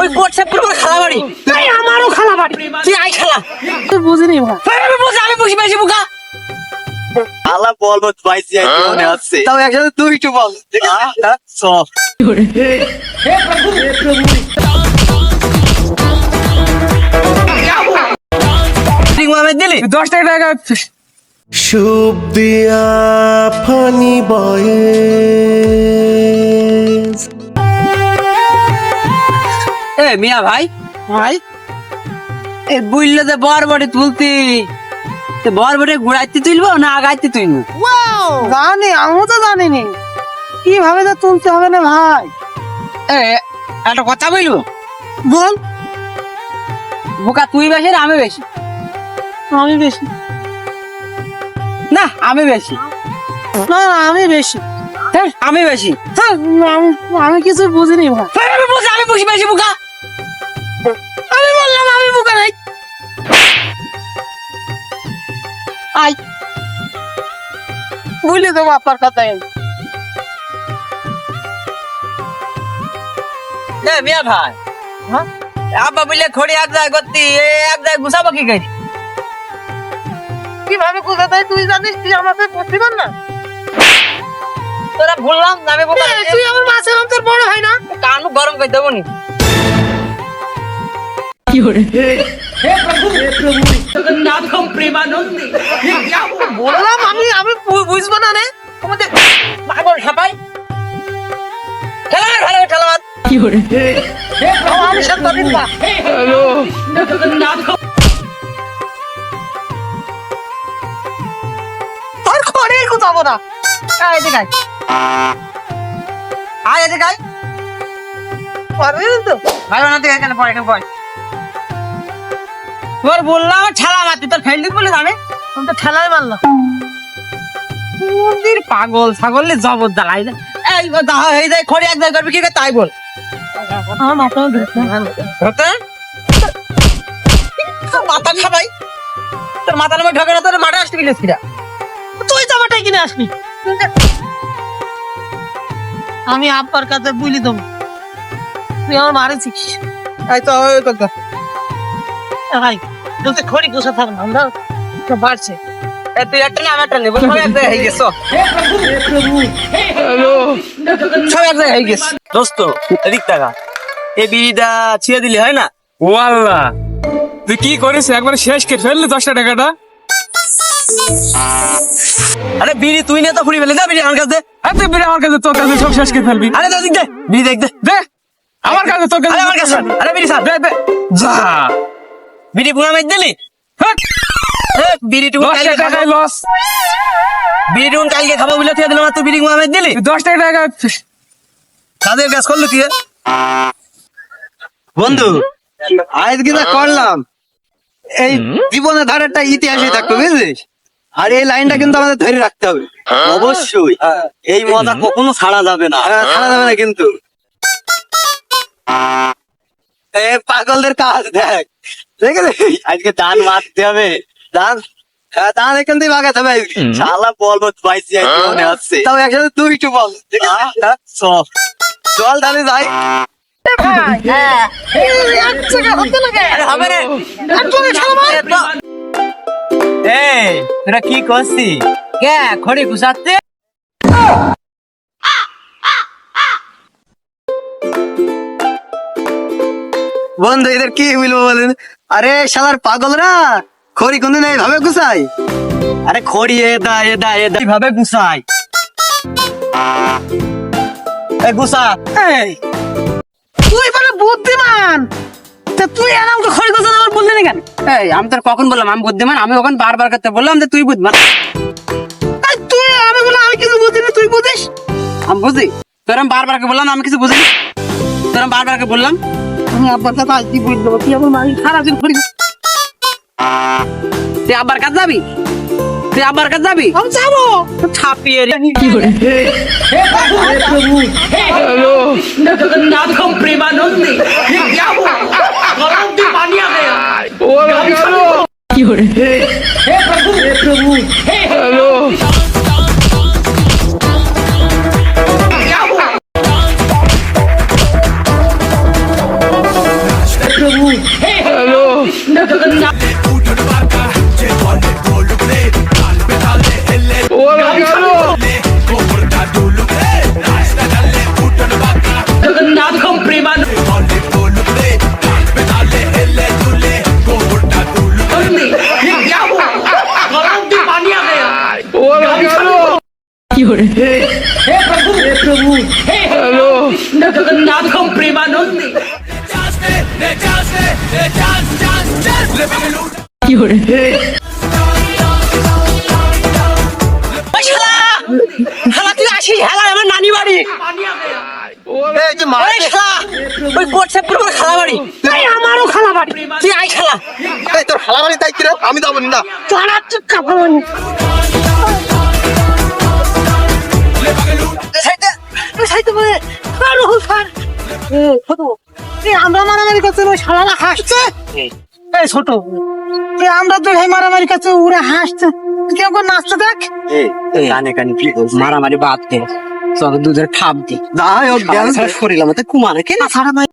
ওই আমার খালা বাড়ি। এই আমারও খালা বাড়ি। তুই আই খালা। তুই বুঝিনি ভাই আমি বসে বেশি বুকা। আলা বলব পাইছি আর মনে আছে। তাও একসাথে তুই একটু বল। সব ঠিক মোহাম্মদ দিলি? দশ টাকা টাকা। সুপ দিয়া ফানি বয়েস মিয়া ভাই? ভাই? এ বুঝলে যে বর বড়ে তুলতি তে বর বড়ে ঘুরাইতে তুলবো না আগাইতে তুলবো? জানি আমিও তো জানিনি। কীভাবে যে তুলতে হবে না ভাই? এ একটা কথা বলব? বল। বোকা তুই বেশি না আমি বেশি? আমি বেশি। না আমি বেশি। না না, আমি বেশি। হ্যাঁ, আমি বেশি। হ্যাঁ, আমি আমি কিছু বুঝিনি ভাই। আমি বসে আমি বসে বেশি বোকা। আমি বললাম আমি বুকা নাই। আই। বুঝলি তো আপনার কথাই এ মিয়া ভাই। হ্যাঁ? আব্বা বললে খড়ি এক জায়গায় করতি এ এক জায়গায় গুছাবো কি করি? কীভাবে কোথা তাই তুই জানিস? তুই আমাকে করতে পার না। তোরা ভুললাম না আমি তুই আমার মাছের অন্তর বড় হয় না। কান গরম করে দেবো নি। বললাম আমি আমি বুঝব না রে তোমাদের পাগল সাপাই খেলার ভালো খেলার আমি সাংবাদিক না তোর ঘরে কোথাও না। আয় এদিকে আয়। আয় এদিকে আয়। পারবি না তো। ভাই না এখানে পড় এখানে পড়। তোর বললাম ঠেলা মারতি তোর ফেল দিতে বলে জানে আমি তো ঠেলাই মারলাম। মন্দির পাগল ছাগলে জবর দালাই না। এই দাহ হয়ে যায় খড়ি এক জায়গায় করবি কি তাই বল। আমার মাথা ধরতে মাথা খাবাই তোর মাথার মধ্যে ঢোকে না তোর মাঠে আসতে গেলে ফিরা তুই জামাটাই কিনে আসবি। আমি আব্বার কাছে বুলি দেবো। তুই আমার মারেছিস এই তো ওই কথা তুই খড়ি গোসা থাক না আমরা তো বাড়ছে এই তুই একটা না একটা নেব। সব এক জায়গায় হয়ে গেছো। সব এক জায়গায় হয়ে গেছে। দোস্ত এদিক টাকা এই বিড়িটা ছিঁড়ে দিলে হয় না? ওয়াল্লা। তুই কি করিস? একবার শেষ কে ফেললি দশটা টাকাটা? আরে বিড়ি তুই নিয়ে তো ফুড়ি ফেলে দে বিড়ি আমার কাছে? দে। আর তুই বেরে আমার কাছে তোর কাছে সব শেষ কে ফেলবি। আরে দে দিক দে। বিড়ি দেখ দে। দে আমার কাছে তোর কাছে আরে আমার কাছে। আরে বিড়ি সার দে দে। যা। বিড়ি মেরে দিলি? বিড়ি কালকে টাকায় লস বিড়ি টুকু কালকে খাব বলে তুই দিলাম তুই বিড়ি পুঙ্গা মেরে দিলি? দশটা টাকা কাজ করলি তুই বন্ধু আজকে যা করলাম? এই জীবনের ধার একটা ইতিহাসে থাকতো বুঝলিস আর এই লাইনটা কিন্তু আমাদের ধরে রাখতে হবে। অবশ্যই। এই মজা কখনো ছাড়া যাবে না। ছাড়া যাবে না কিন্তু। এ পাগলদের কাজ দেখ। ঠিক আছে? আজকে দান মারতে হবে। দান হ্যাঁ দান এখান থেকে বাগাতে হবে। শালা বলব পাইছি কি মনে হচ্ছে। তাও একসাথে তুই একটু বল। হ্যাঁ, চল। তাহলে যাই। তোরা কি করছিস? কে? খড়ি ঘুষাচ্ছে বন্ধু, এদের কি বলব বলেন? আরে, শালার পাগলরা! খড়ি কোনদিন এইভাবে গুছাই আরে, খড়ি এদা এদা এদা এইভাবে গুছাই গুছা। তুই বলে বুদ্ধিমান! তা তুই আর আমাকে খড়ি গোসা আমার বললি না কেন? এই, আমি তোর কখন বললাম, আমি বুদ্ধিমান? আমি ওখানে বারবার করতে বললাম যে তুই বুদ্ধিমান। তুই, আমি বললাম, আমি কিছু বুঝিনি, তুই বুঝিস? আমি বুঝি? তোর আমি বারবার বললাম, আমি কিছু বুঝিনি? তোরা বারবারকে বললাম আমি আব্বার সাথে আজকে বলে দেবো তুই আমার মায়ের সারাদিন করি তুই আব্বার কাজ যাবি তুই আব্বার কাজ যাবি আমি যাবো ছাপিয়ে রে কি করে হ্যালো জগন্নাথ কম প্রেমানন্দে क्या हुआ गरम भी पानी आ गया কি করে হে প্রভু হে প্রভু ওই শালা শালা তুই আসিস? হেলা আমার নানি বাড়ি। এই ওই খালা বাড়ি। এই আমারও খালা বাড়ি। তুই আই শালা এই তোর হালাবাড়ি তাই কিরে? আমি যাব না তোরা তো কাপড় ছোট এই আমরা মারামারি করছে ওই শালারা হাসছে? এই ছোট এই আমরা তো এই মারামারি করছে ওরা হাসছে। কেউ কেউ নাচতে দেখ। কানে কানে কি মারামারি বাদ দে। চল দুধের খাপ দি। যাই হোক শরীর আমাদের কুমারে কেন সারা নাই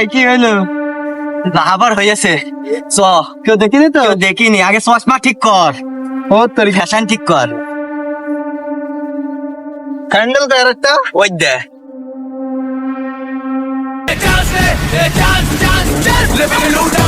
ভাই কি হইল? আবার হয়েছে চ। কেউ দেখিনি তো? দেখিনি। আগে চশমা ঠিক কর। ও তোর ফ্যাশন ঠিক কর। ক্যান্ডেল দেয় একটা ওই দে। dance,